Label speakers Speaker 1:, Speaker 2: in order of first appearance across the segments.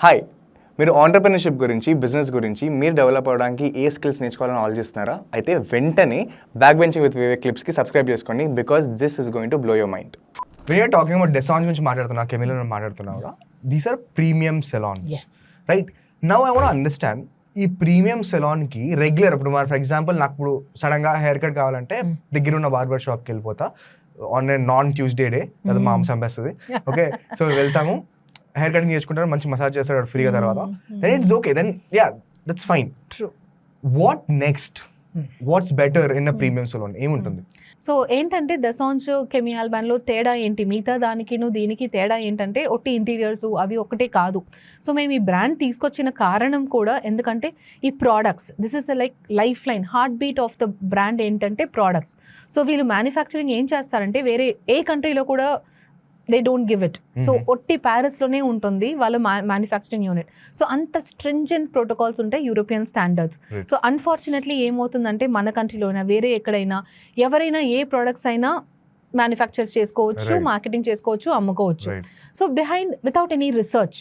Speaker 1: Hi మీరు entrepreneurship గురించి business గురించి మీరు డెవలప్ అవ్వడానికి ఏ స్కిల్స్ నేర్చుకోవాలని ఆలోచిస్తున్నారా? అయితే వెంటనే బ్యాక్ బెంచింగ్ విత్ వివేక్ క్లిప్స్కి సబ్స్క్రైబ్ చేసుకోండి because this is going to blow your mind
Speaker 2: we're talking about the salons గురించి మాట్లాడుతున్నా కెమిలో మాట్లాడుతున్నా కూడా. These are premium salons
Speaker 3: Yes.
Speaker 2: Right now I want understand ఈ ప్రీమియం సెలాన్కి రెగ్యులర్ ఇప్పుడు మరి ఫర్ ఎగ్జాంపుల్ నాకు ఇప్పుడు సడన్గా హెయిర్ కట్ కావాలంటే. దగ్గర ఉన్న బార్బర్ షాప్కి వెళ్ళిపోతా ఆన్ నాన్ ట్యూస్డే డే అది
Speaker 3: Mm.
Speaker 2: మాంసం చంపేస్తుంది. ఓకే సో వెళ్తాము. హెయిర్ కటింగ్ చేసుకుంటారు మంచి మసాజ్ చేస్తాడు ఫ్రీగా తర్వాత. Then it's okay then ya
Speaker 3: that's
Speaker 2: fine true
Speaker 3: what
Speaker 2: next. What's better in premium salon ఏముంటుంది?
Speaker 3: సో ఏంటంటే దసాంజ్ కెమి ఆల్బాన్లో తేడా ఏంటి? మిగతా దానికిను దీనికి తేడా ఏంటంటే ఒట్టి ఇంటీరియర్స్ అవి ఒకటే కాదు. సో మేము ఈ బ్రాండ్ తీసుకొచ్చిన కారణం కూడా ఎందుకంటే ఈ products this is the like lifeline heartbeat of the brand ఏంటంటే ప్రోడక్ట్స్ సో వీళ్ళు మ్యానుఫ్యాక్చరింగ్ ఏం చేస్తారంటే వేరే ఏ కంట్రీలో కూడా they don't give it
Speaker 2: so.
Speaker 3: ఒట్టి ప్యారిస్లోనే ఉంటుంది వాళ్ళ మ్యానుఫ్యాక్చరింగ్ యూనిట్ సో అంత స్ట్రింజెంట్ ప్రోటోకాల్స్ ఉంటాయి యూరోపియన్ స్టాండర్డ్స్. సో అన్ఫార్చునేట్లీ ఏమవుతుందంటే మన కంట్రీలోనే వేరే ఎక్కడైనా ఎవరైనా ఏ ప్రోడక్ట్స్ అయినా మ్యానుఫ్యాక్చర్ చేసుకోవచ్చు. మార్కెటింగ్ చేసుకోవచ్చు అమ్ముకోవచ్చు so behind without any research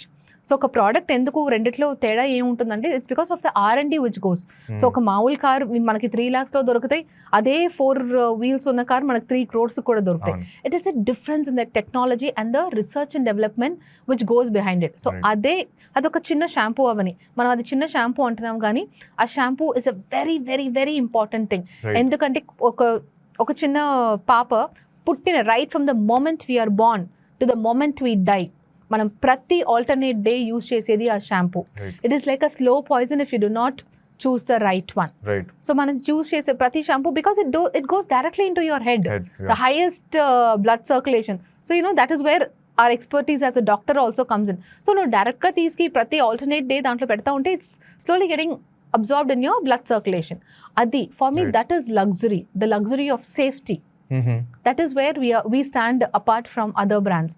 Speaker 3: so ఒక ప్రోడక్ట్ ఎందుకు రెండిట్లో తేడా ఏముంటుందంటే it's because of the R and D which goes so ఒక మామూలు కార్ మనకి త్రీ ల్యాక్స్లో దొరుకుతాయి. అదే ఫోర్ వీల్స్ ఉన్న కార్ మనకి త్రీ క్రోర్స్ కూడా దొరుకుతాయి. It is a difference in the technology and the research and development which goes behind it
Speaker 2: so.
Speaker 3: అదే అదొక చిన్న షాంపూ అవని. మనం అది చిన్న షాంపూ అంటున్నాం కానీ ఆ shampoo is a very very very important thing ఎందుకంటే ఒక ఒక చిన్న పాప పుట్టిన right from the moment we're born to the moment we die మనం ప్రతి ఆల్టర్నేట్ డే యూస్ చేసేది ఆ shampoo
Speaker 2: Right.
Speaker 3: It is like a slow poison if you do not choose the right one
Speaker 2: right
Speaker 3: so మనం choose చేసే ప్రతి shampoo because it do it goes directly into your head the highest uh, blood circulation. So, you know, that is where our expertise as a doctor also comes in. So, no, డైరెక్ట్గా తీసుకు ప్రతి alternate day దాంట్లో పెడతా ఉంటే it's slowly getting absorbed in your blood circulation అది for me
Speaker 2: Right.
Speaker 3: That is luxury the luxury of safety that is where we we stand apart from other brands